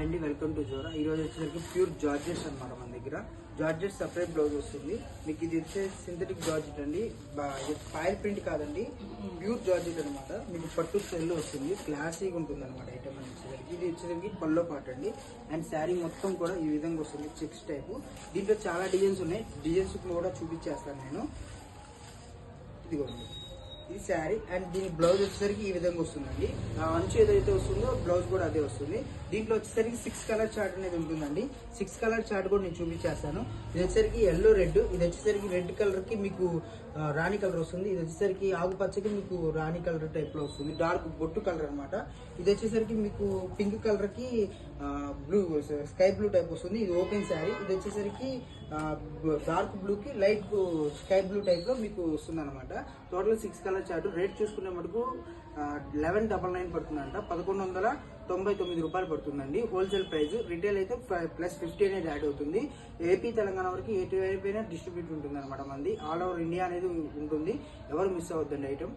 And welcome to Zora. ఈ రోజు వచ్చేసరికి ప్యూర్ జార్జెట్స్ అనమాట మన దగ్గర. జార్జెట్ సపరేట్ బ్లౌజ్ వస్తుంది. మీకు ఇది వచ్చే సింథటిక్ జార్జెట్ అండి. ఫైర్ ప్రింట్ కాదండి. ప్యూర్ జార్జెట్ అనమాట మీకు పట్టు సెల్ వస్తుంది. క్లాసీగా ఉంటుంది అనమాట ఐటమ్ అని వచ్చేసరికి. ఇది వచ్చేసరికి పల్లో పాట అండి. అండ్ శారీ మొత్తం కూడా ఈ విధంగా వస్తుంది. చెక్స్ టైపు దీంట్లో చాలా డిజైన్స్ ఉన్నాయి. డిజైన్స్ కూడా చూపించేస్తాను నేను. ఇదిగోండి. ఇది శారీ అండ్ దీని బ్లౌజ్ వచ్చేసరికి ఈ విధంగా వస్తుందండి. అంచు ఏదైతే వస్తుందో బ్లౌజ్ కూడా అదే వస్తుంది. దీంట్లో వచ్చేసరికి సిక్స్ కలర్ చార్ట్ అనేది ఉంటుందండి. సిక్స్ కలర్ చార్ట్ కూడా నేను చూపించేస్తాను. ఇది వచ్చేసరికి ఎల్లో రెడ్ ఇది వచ్చేసరికి రెడ్ కలర్కి మీకు రాణి కలర్ వస్తుంది. ఇది వచ్చేసరికి ఆకుపచ్చకి మీకు రాణి కలర్ టైప్లో వస్తుంది. డార్క్ బొట్టు కలర్ అనమాట ఇది వచ్చేసరికి మీకు పింక్ కలర్కి బ్లూ స్కై బ్లూ టైప్ వస్తుంది. ఇది ఓపెన్ శారీ. ఇది వచ్చేసరికి డార్క్ బ్లూ కి లైట్ స్కై బ్లూ టైప్లో మీకు వస్తుంది అనమాట total six colour chart rate చూసుకునే మటుకు లెవెన్ డబల్ నైన్ పడుతుందంట. పదకొండు వందల తొంభై తొమ్మిది రూపాయలు పడుతుందండి. హోల్సేల్ ప్రైస్ రిటైల్ అయితే ప్లస్ ఫిఫ్టీ అనేది యాడ్ అవుతుంది. ఏపీ తెలంగాణ వరకు ఎటు వైపు డిస్ట్రిబ్యూట్ ఉంటుంది అనమాట మంది. ఆల్ ఓవర్ ఇండియా అనేది ఉంటుంది. ఎవరు మిస్ అవ్వద్దండి ఐటమ్